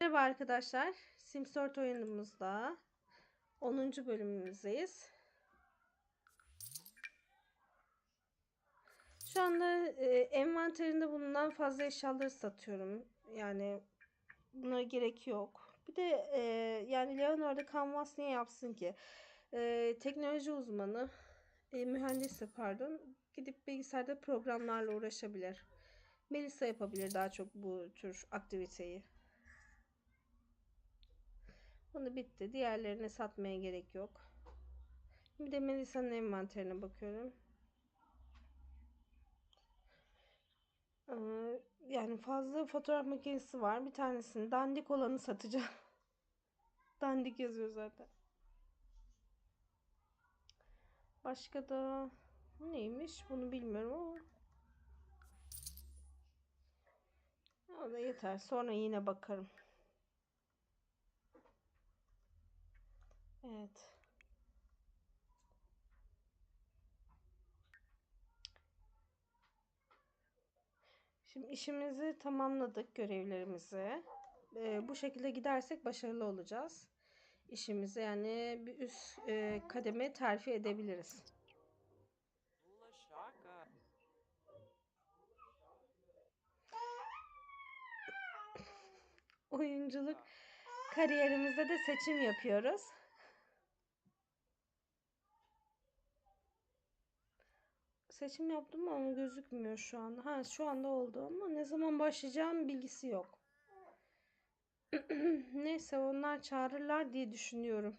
Merhaba arkadaşlar. Sims 4 oyunumuzda 10. bölümümüzdeyiz. Şu anda e, envanterinde bulunan fazla eşyaları satıyorum. Yani buna gerek yok. Bir de e, yani Leonardo Canvas niye yapsın ki? E, teknoloji uzmanı, e, mühendisi pardon, gidip bilgisayarda programlarla uğraşabilir. Melisa yapabilir daha çok bu tür aktiviteyi. Bunu bitti. Diğerlerine satmaya gerek yok. Bir de Melisa'nın envanterine bakıyorum. Ee, yani fazla fotoğraf makinesi var. Bir tanesini dandik olanı satacağım. dandik yazıyor zaten. Başka da neymiş bunu bilmiyorum ama. O da yeter. Sonra yine bakarım. Evet. Şimdi işimizi tamamladık görevlerimizi. Ee, bu şekilde gidersek başarılı olacağız. İşimizi yani bir üst e, kademe terfi edebiliriz. Oyunculuk kariyerimizde de seçim yapıyoruz. Seçim yaptım ama gözükmüyor şu anda. Ha şu anda oldu ama ne zaman başlayacağım bilgisi yok. Neyse onlar çağırırlar diye düşünüyorum.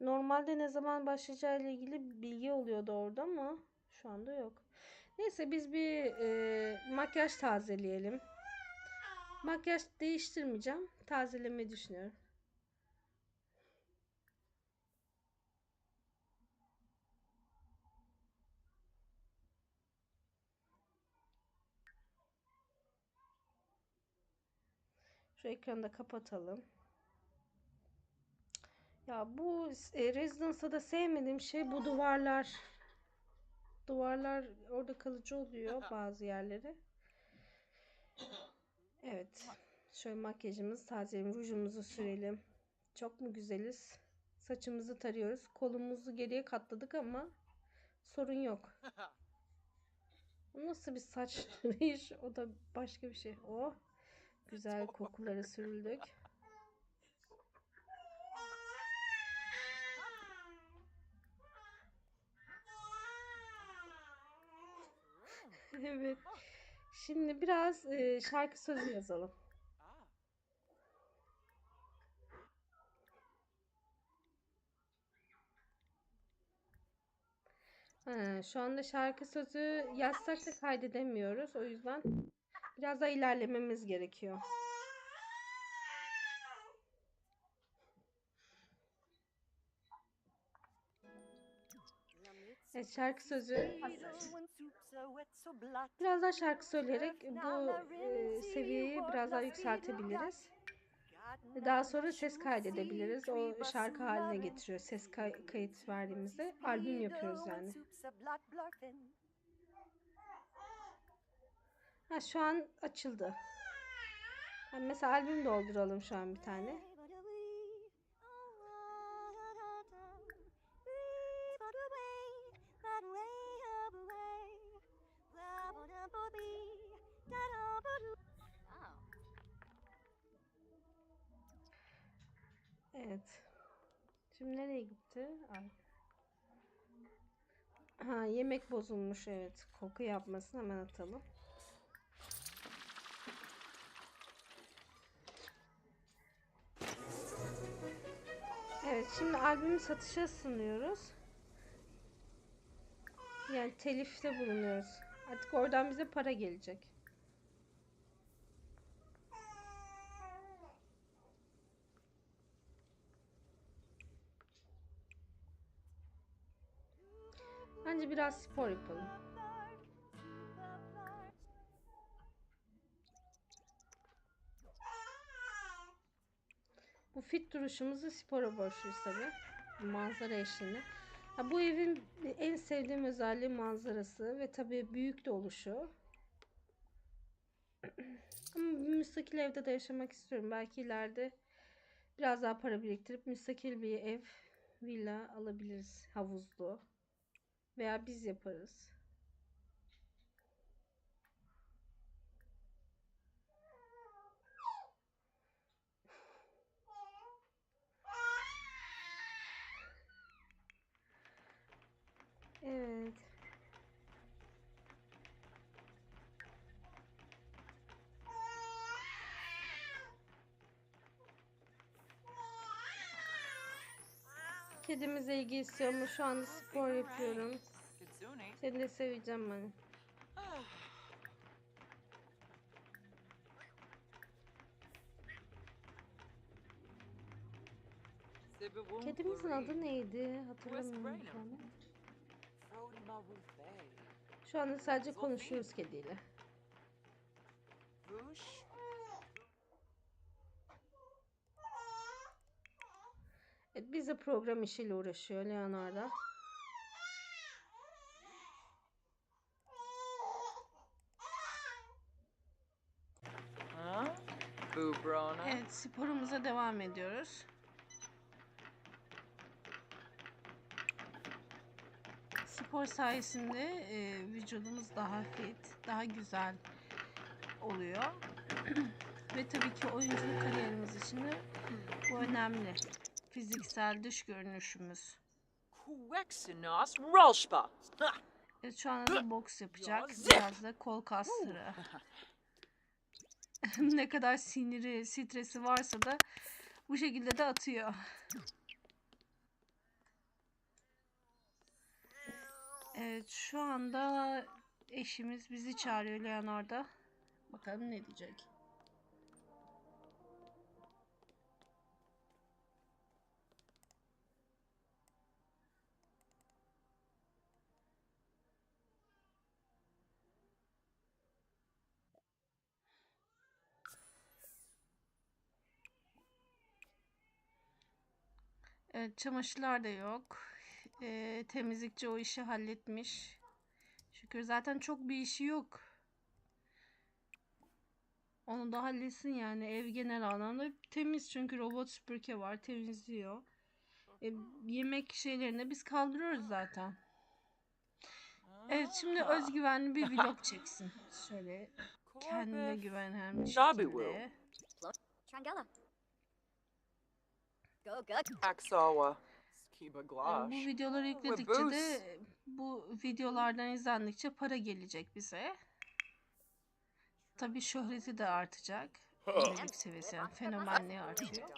Normalde ne zaman başlayacağı ile ilgili bilgi oluyordu orada ama şu anda yok. Neyse biz bir e, makyaj tazeleyelim. Makyaj değiştirmeyeceğim. Tazelemeyi düşünüyorum. Şu ekranı da kapatalım. Ya bu e, Residence'da da sevmediğim şey bu duvarlar. Duvarlar orada kalıcı oluyor bazı yerleri. Evet. Şöyle makyajımız tazeleyelim. Rujumuzu sürelim. Çok mu güzeliz? Saçımızı tarıyoruz. Kolumuzu geriye katladık ama sorun yok. Bu nasıl bir saç tarayış? O da başka bir şey. Oh. Güzel kokuları sürüldük. Evet. Şimdi biraz e, şarkı sözü yazalım. Ha, şu anda şarkı sözü yazsak da kaydedemiyoruz. O yüzden biraz daha ilerlememiz gerekiyor. Evet, şarkı sözü. Biraz daha şarkı söyleyerek bu e, seviyeyi biraz daha yükseltebiliriz. Daha sonra ses kaydedebiliriz. O şarkı haline getiriyor. Ses kay- kayıt verdiğimizde albüm yapıyoruz yani. Ha, şu an açıldı. Ha, mesela albüm dolduralım şu an bir tane. Evet. Şimdi nereye gitti? Ay. Ha, yemek bozulmuş evet. Koku yapmasın hemen atalım. Evet şimdi albümü satışa sunuyoruz. Yani telifte bulunuyoruz. Artık oradan bize para gelecek. Bence biraz spor yapalım. Bu fit duruşumuzu spora borçluyuz tabii. Bu Manzara eşliğinde. Ha, bu evin en sevdiğim özelliği manzarası ve tabii büyük de oluşu. Ama bir müstakil evde de yaşamak istiyorum. Belki ileride biraz daha para biriktirip müstakil bir ev, villa alabiliriz. Havuzlu. Veya biz yaparız. Evet. Kedimizle ilgi istiyorum ama şu anda spor yapıyorum. Seni de seveceğim ben. Sibibum Kedimizin adı neydi? Hatırlamıyorum. Şu anda. Sadece konuşuyoruz kediyle. Evet, biz de program işiyle uğraşıyor Leonardo. Evet sporumuza devam ediyoruz. Spor sayesinde e, vücudumuz daha fit, daha güzel oluyor. Ve tabii ki oyunculuk kariyerimiz için de bu önemli. Fiziksel dış görünüşümüz. Rolshpa. Ha! Evet, şu anda da boks yapacak. Ya, Biraz da kol kasları. ne kadar siniri, stresi varsa da bu şekilde de atıyor. Evet şu anda eşimiz bizi çağırıyor Leonardo. Bakalım ne diyecek. Evet, çamaşırlar da yok. Ee, temizlikçi o işi halletmiş. Şükür zaten çok bir işi yok. Onu da halletsin yani. Ev genel anlamda temiz çünkü robot süpürge var temizliyor. E, yemek şeylerini biz kaldırıyoruz zaten. Evet şimdi özgüvenli bir vlog çeksin. Şöyle kendine güvenen bir şekilde. Go, go. Aksawa. Bu videoları yükledikçe de bu videolardan izlendikçe para gelecek bize. Tabii şöhreti de artacak. Ünlülük seviyesi yani fenomenliği artıyor.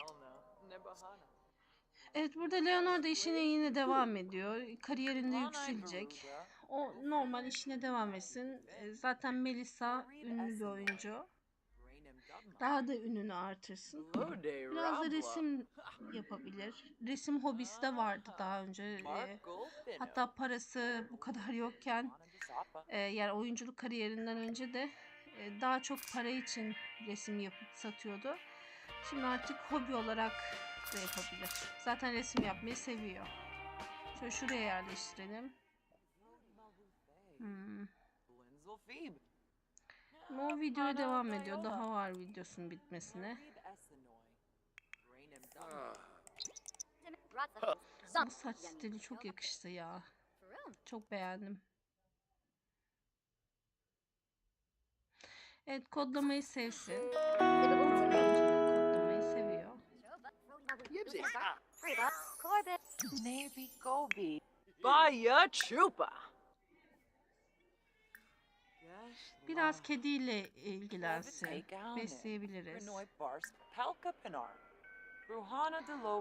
Evet burada Leonardo işine yine devam ediyor. Kariyerinde yükselecek. O normal işine devam etsin. Zaten Melissa ünlü bir oyuncu. Daha da ününü artırsın. Biraz da resim yapabilir. Resim hobisi de vardı daha önce. E, Hatta parası bu kadar yokken e, yani oyunculuk kariyerinden önce de e, daha çok para için resim yapıp satıyordu. Şimdi artık hobi olarak da yapabilir. Zaten resim yapmayı seviyor. Şöyle şuraya yerleştirelim. Hmm. Ama o videoya devam ediyor. Daha var videosunun bitmesine. Bu saç stili çok yakıştı ya. Çok beğendim. Evet kodlamayı sevsin. Kodlamayı seviyor. Corbett. Maybe Gobi. Baya Chupa. Biraz kediyle ilgilensin. Besleyebiliriz.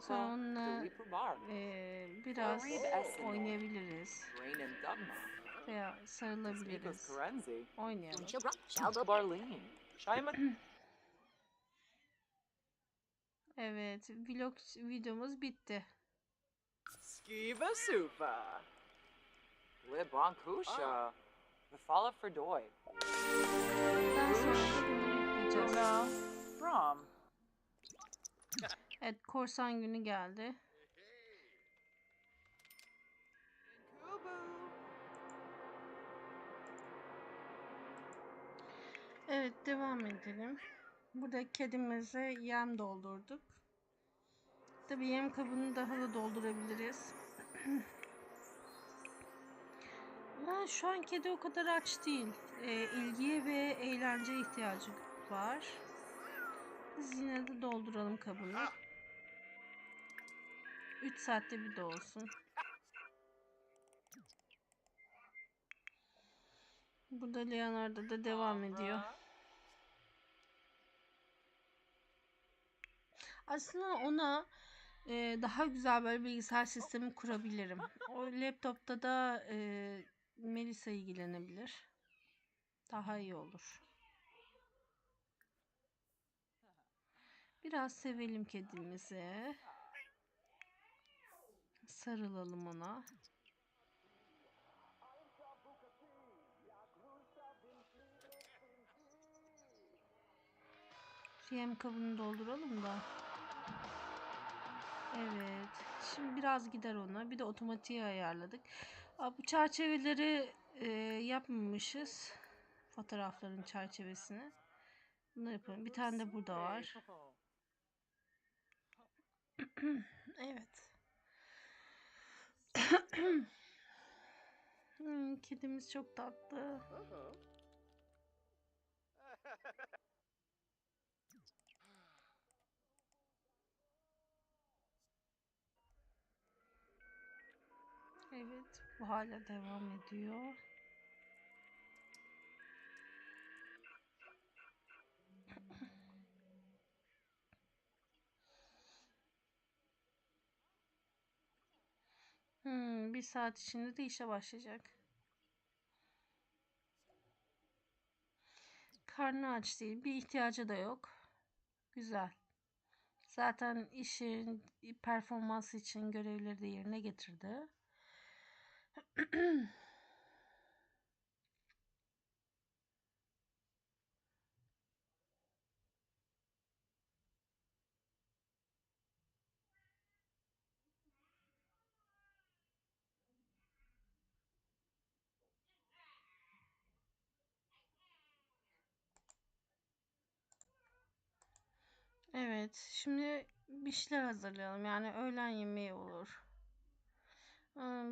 Sonra. Ee, biraz oynayabiliriz. Veya sarılabiliriz. Oynayalım. Evet, vlog videomuz bitti. Skiva Supa. Libon Kusha. Ferdoy. Daha sonra. Brom. Evet, korsan günü geldi. Evet devam edelim. Burada kedimize yem doldurduk. Tabii yem kabını daha da doldurabiliriz. Ama şu an kedi o kadar aç değil. Ee, ilgiye ve eğlence ihtiyacı var. Biz yine de dolduralım kabını. 3 saatte bir de olsun. Burada Leonardo da devam ediyor. Aslında ona e, daha güzel böyle bilgisayar sistemi kurabilirim. O laptopta da e, Melisa ilgilenebilir. Daha iyi olur. Biraz sevelim kedimizi. Sarılalım ona. Şu yem kabını dolduralım da. Evet. Şimdi biraz gider ona. Bir de otomatiği ayarladık. Bu çerçeveleri e, yapmamışız. Fotoğrafların çerçevesini. Bunu yapalım. Bir tane de burada var. Evet. Hmm, kedimiz çok tatlı. Evet, bu hala devam ediyor. Hmm, bir saat içinde de işe başlayacak. Karnı aç değil, bir ihtiyacı da yok. Güzel. Zaten işin performansı için görevleri de yerine getirdi. Evet, şimdi bir şeyler hazırlayalım. Yani öğlen yemeği olur.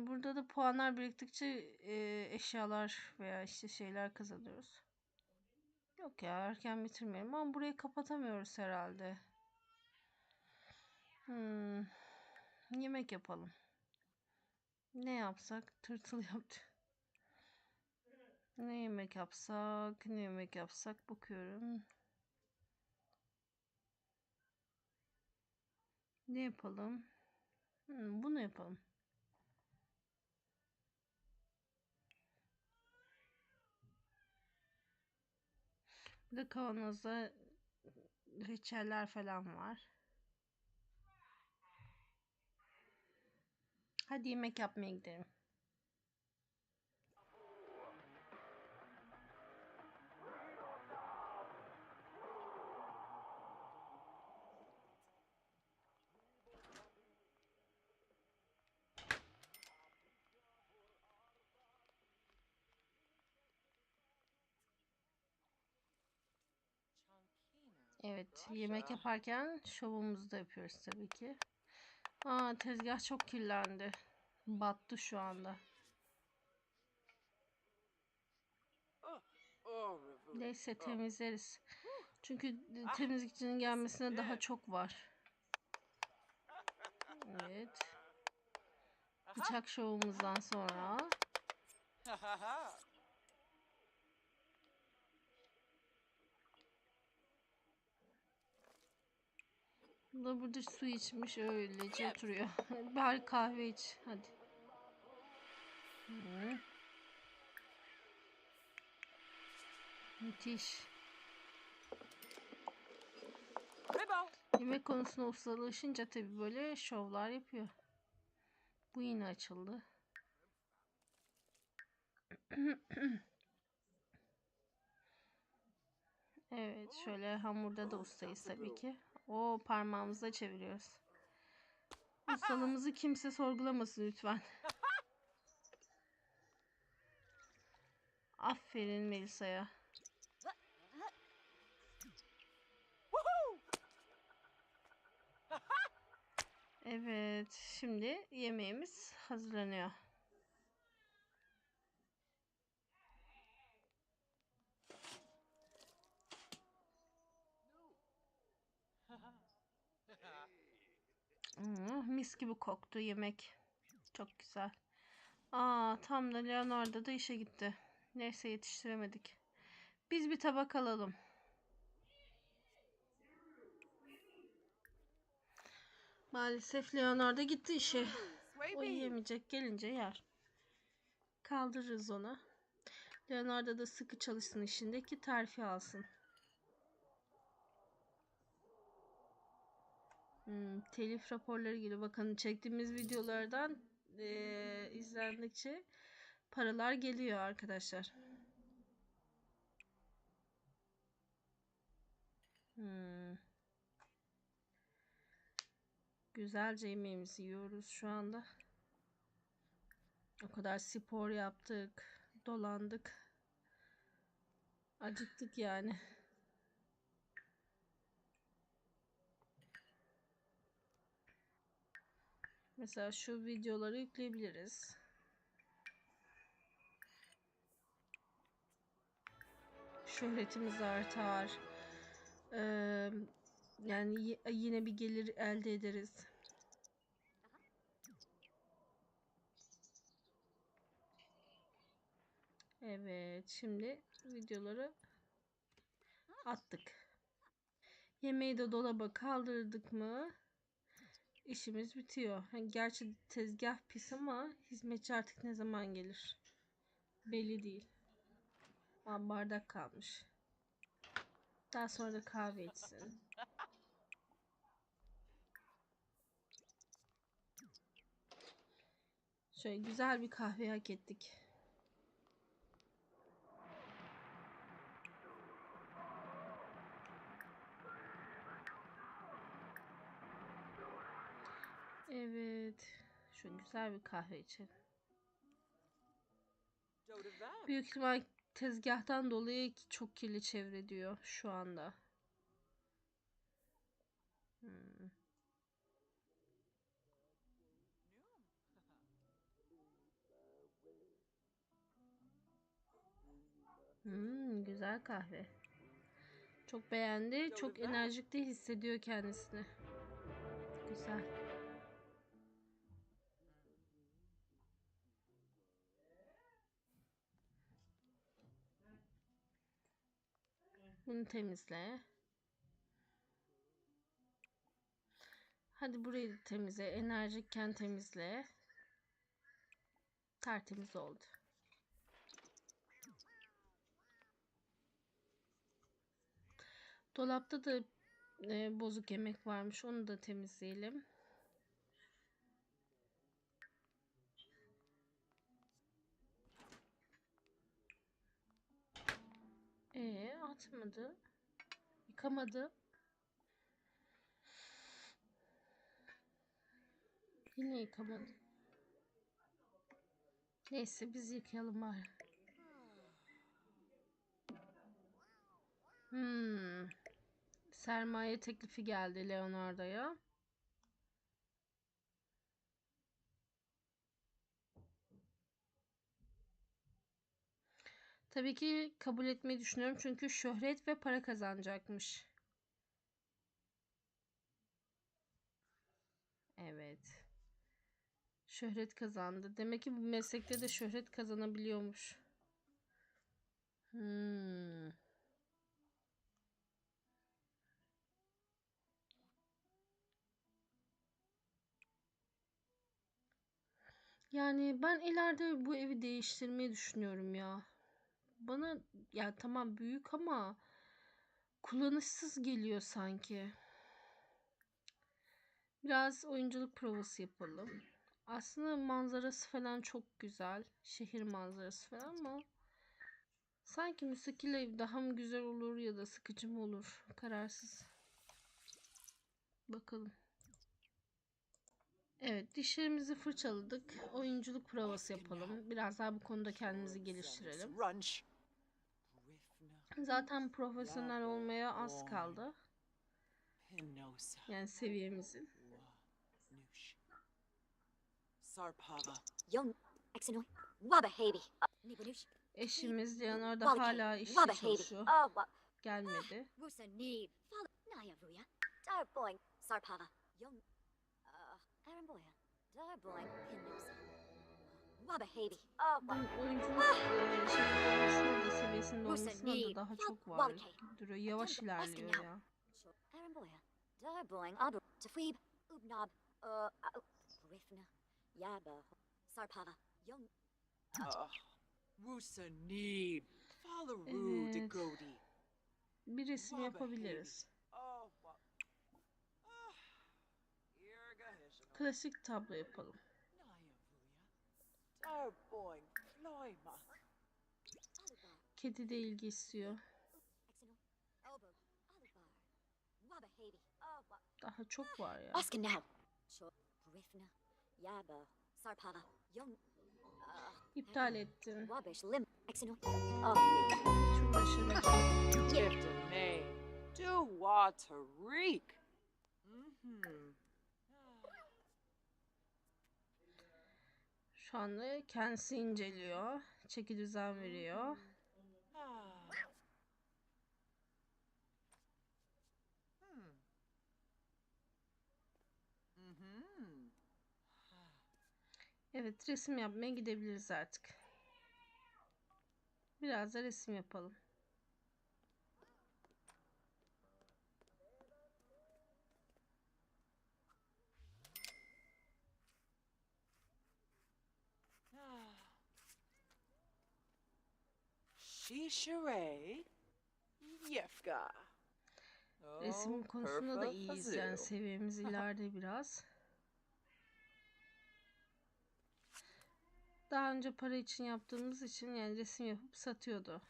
Burada da puanlar biriktikçe e, eşyalar veya işte şeyler kazanıyoruz. Yok ya erken bitirmeyelim ama burayı kapatamıyoruz herhalde. Hmm, yemek yapalım. Ne yapsak? Tırtıl yaptı. Ne yemek yapsak? Ne yemek yapsak? Bakıyorum. Ne yapalım? Hmm, bunu yapalım. Bir de kavanozda reçeller falan var. Hadi yemek yapmaya gidelim. Evet, yemek yaparken şovumuzu da yapıyoruz tabii ki. Aa, tezgah çok kirlendi. Battı şu anda. Neyse temizleriz. Çünkü temizlikçinin gelmesine daha çok var. Evet. Bıçak şovumuzdan sonra Bu da burada su içmiş öylece oturuyor. Bari kahve iç hadi. Hı. Müthiş. Yemek konusunda ustalaşınca tabii böyle şovlar yapıyor. Bu yine açıldı. Evet şöyle hamurda da ustayız tabii ki. O parmağımızla çeviriyoruz. Ustalığımızı kimse sorgulamasın lütfen. Aferin Melisa'ya. Evet, şimdi yemeğimiz hazırlanıyor. Mis gibi koktu yemek. Çok güzel. Aa, tam da Leonardo da işe gitti. Neyse yetiştiremedik. Biz bir tabak alalım. Maalesef Leonardo gitti işe. O yiyemeyecek gelince yer. Kaldırırız onu. Leonardo da sıkı çalışsın işindeki terfi alsın. Hmm, telif raporları geliyor. Bakın çektiğimiz videolardan eee, izlendikçe paralar geliyor arkadaşlar. Hmm. Güzelce yemeğimizi yiyoruz şu anda. O kadar spor yaptık, dolandık. Acıktık yani. Mesela şu videoları yükleyebiliriz. Şöhretimiz artar. Eee, yani yine bir gelir elde ederiz. Evet, şimdi videoları attık. Yemeği de dolaba kaldırdık mı işimiz bitiyor. Hani gerçi tezgah pis ama hizmetçi artık ne zaman gelir? Belli değil. Aa, bardak kalmış. Daha sonra da kahve içsin. Şöyle güzel bir kahve hak ettik. Evet. Şu güzel bir kahve içelim. Büyük ihtimal tezgahtan dolayı çok kirli çevrediyor şu anda. Hmm. Hmm, güzel kahve. Çok beğendi. Çok enerjik de hissediyor kendisini. Güzel. Bunu temizle. Hadi burayı temizle. Enerjikken temizle. Tertemiz oldu. Dolapta da e, bozuk yemek varmış. Onu da temizleyelim. Ee, atmadı. Yıkamadı. Yine yıkamadı. Neyse biz yıkayalım bari. Hmm. Sermaye teklifi geldi Leonardo'ya. Tabii ki kabul etmeyi düşünüyorum çünkü şöhret ve para kazanacakmış. Evet. Şöhret kazandı. Demek ki bu meslekte de şöhret kazanabiliyormuş. Hmm. Yani ben ileride bu evi değiştirmeyi düşünüyorum ya. Bana ya tamam büyük ama kullanışsız geliyor sanki. Biraz oyunculuk provası yapalım. Aslında manzarası falan çok güzel. Şehir manzarası falan ama sanki müstakil ev daha mı güzel olur ya da sıkıcı mı olur? Kararsız. Bakalım. Evet, dişlerimizi fırçaladık. Oyunculuk provası yapalım. Biraz daha bu konuda kendimizi geliştirelim. Zaten profesyonel olmaya az kaldı. Yani seviyemizin. Eşimiz Leonardo Walkie, hala işte çalışıyor. Oh? Gelmedi. Boing. Sarpava. Young. Uh, Aaron Boya. Dar Oh, e, şey olmasına da daha çok var. Duruyor. Yavaş ilerliyor ya. Dar Boing. Abu. Tafweeb. Ubnob. Uh, uh. Yaba. Sarpava. Godi. Bir resim yapabiliriz. Oh? Ah. Klasik tablo yapalım. Kedi de ilgi istiyor. Oh, what? Daha çok var ya. Oscar now. Uh, İptal ettim. Wabish Lim. Exino. Oh, Hiç uğraşamayacağım. Tiftane. Do Watarik. Mm-hmm. Şu anda kendisi inceliyor. Çeki düzen veriyor. Evet resim yapmaya gidebiliriz artık. Biraz da resim yapalım. Shishere Yefka. Resim Oh, konusunda da iyiyiz yani seviyemiz ileride biraz. Daha önce para için yaptığımız için yani resim yapıp satıyordu.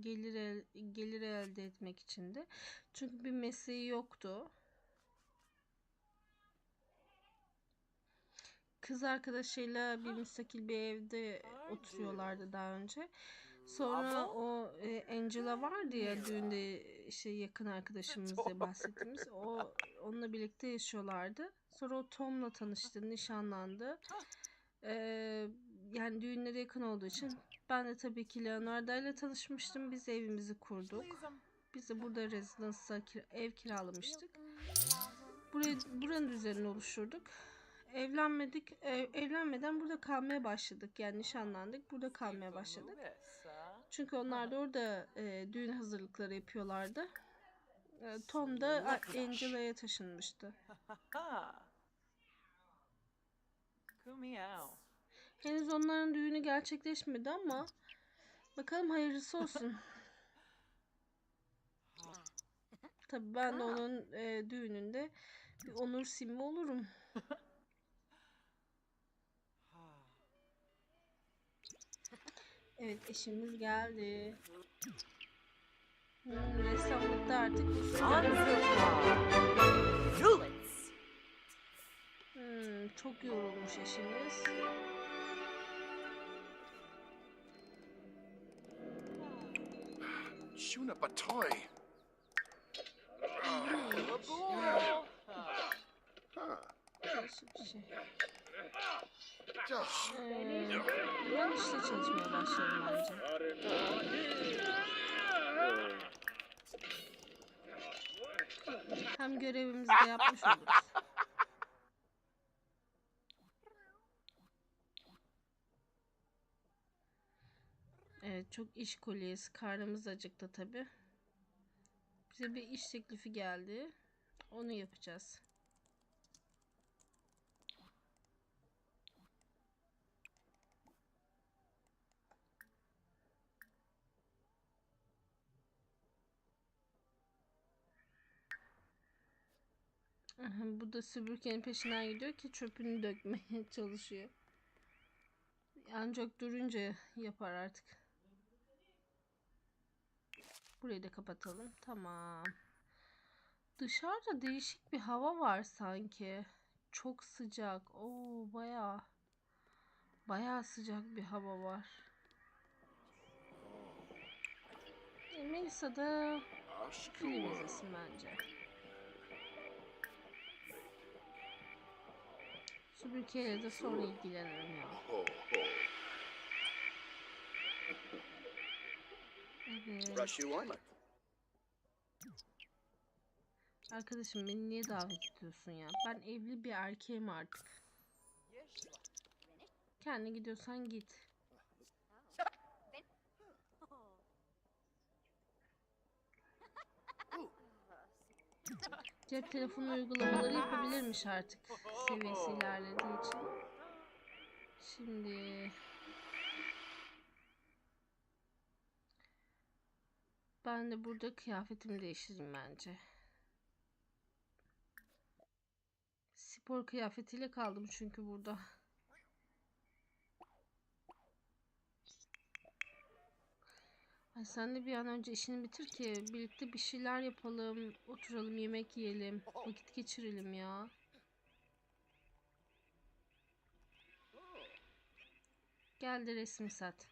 Gelir el, gelir elde etmek için de. Çünkü bir mesleği yoktu. Kız arkadaşıyla bir müstakil bir evde oturuyorlardı daha önce. Sonra Bravo. o e, Angela vardı ya düğünde işte yakın arkadaşımız diye Doğru. bahsettiğimiz. O onunla birlikte yaşıyorlardı. Sonra o Tom'la tanıştı, nişanlandı. Ee, yani düğünlere yakın olduğu için ben de tabii ki Leonardo ile tanışmıştım. Biz evimizi kurduk. Biz de burada rezidansa kira- ev kiralamıştık. Burayı, buranın üzerine oluşturduk. Evlenmedik. ev- evlenmeden burada kalmaya başladık. Yani nişanlandık. Burada kalmaya başladık. Çünkü onlar da orada e, düğün hazırlıkları yapıyorlardı. E, Tom da A- Lepraş. Angela'ya taşınmıştı. Ha. Kumiao. Henüz onların düğünü gerçekleşmedi ama bakalım hayırlısı olsun. Tabii ben de onun e, düğününde bir onur simmi olurum. Evet eşimiz geldi. Hmm, ressamlıkta artık. Zulitz. Hmm, çok yorulmuş eşimiz. Shuna Batoy. Labul. Karışık bir şey. Ee, işte çalışmaya başlıyorum bence. Hem görevimizi de yapmış oluruz. Evet çok iş kolyesi. Karnımız acıktı tabi. Bize bir iş teklifi geldi. Onu yapacağız. Bu da süpürgenin peşinden gidiyor ki çöpünü dökmeye çalışıyor. Ancak durunca yapar artık. Burayı da kapatalım. Tamam. Dışarıda değişik bir hava var sanki. Çok sıcak. Oo bayağı. Bayağı sıcak bir hava var. E, Melisa da izlesin bence. Süpürgeyle de sonra ilgilenirim ya. Evet. Arkadaşım beni niye davet ediyorsun ya? Ben evli bir erkeğim artık. Kendi gidiyorsan git. Cep telefonu uygulamaları yapabilirmiş artık. Seviyesi ilerlediği için. Şimdi... Ben de burada kıyafetimi değiştireyim bence. Spor kıyafetiyle kaldım çünkü burada. Ay sen de bir an önce işini bitir ki birlikte bir şeyler yapalım, oturalım, yemek yiyelim, vakit geçirelim ya. Gel de resmi sat.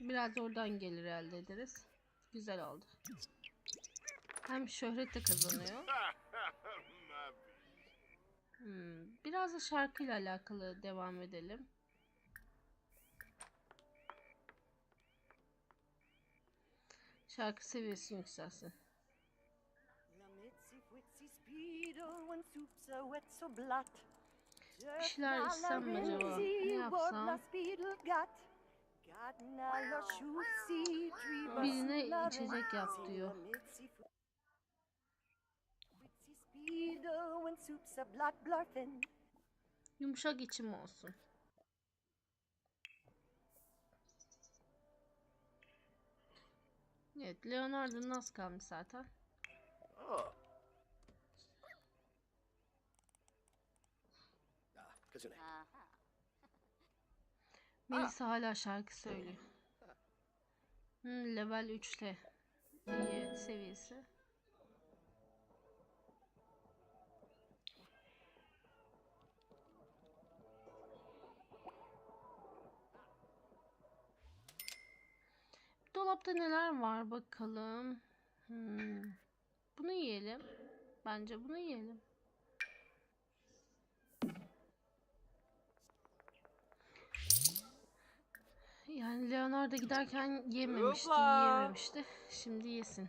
Biraz oradan gelir elde ederiz. Güzel oldu. Hem şöhret de kazanıyor. Hmm, biraz da şarkıyla alakalı devam edelim. Şarkı seviyesi yükselsin. Bir şeyler içsem mi acaba? Ne yapsam? Birine içecek yap diyor. Yumuşak içim olsun. Evet, Leonardo'nun az kalmış zaten. Uh-huh. Melisa hala şarkı söylüyor. Hmm, level 3'te. İyi seviyesi. Dolapta neler var bakalım. Hmm. Bunu yiyelim. Bence bunu yiyelim. Yani Leonardo giderken yememişti, Hopla. yiyememişti. Şimdi yesin.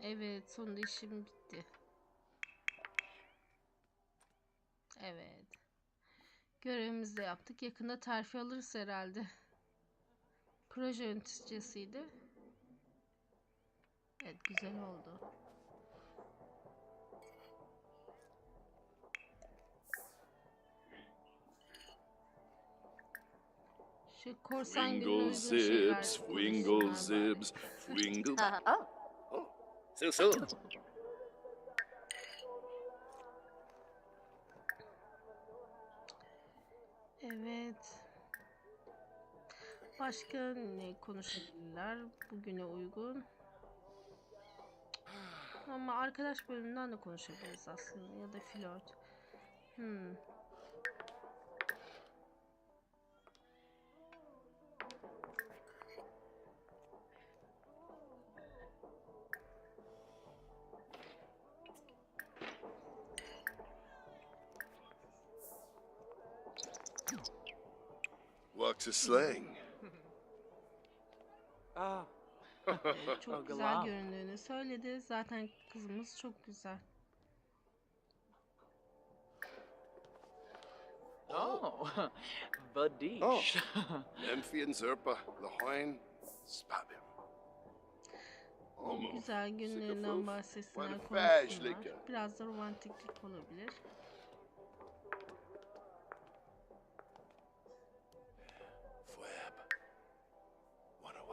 Evet, sonunda işim bitti. Evet. Görevimizi de yaptık. Yakında terfi alırız herhalde. Proje yöneticisiydi. Evet, güzel oldu. Şu korsan gününe Wingle uygun şeyler zips, wingle konuşsunlar bari. zips, wingle. Oh, Oh, so so. Evet. Başka ne konuşabilirler bugüne uygun? Ama arkadaş bölümünden de konuşabiliriz aslında ya da flört. Hmm. What's a slang? Oh, Çok Oh, güzel göründüğünü söyledi. Zaten kızımız çok güzel. oh, Badish. Oh. Memphi Zerpa, Lahoin, Spabim. Güzel günlerinden bahsetsinler, konuşsunlar. Biraz da romantiklik olabilir.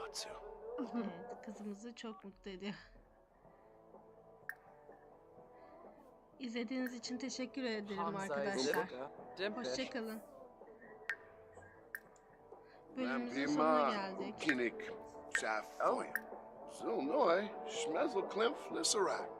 Evet, kızımızı çok mutlu ediyor. İzlediğiniz için teşekkür ederim arkadaşlar. Hoşçakalın. Bölümümüzün sonuna Lampima, geldik. Safoy. Zilnoy, Schmezel Klimpf, Lissarak.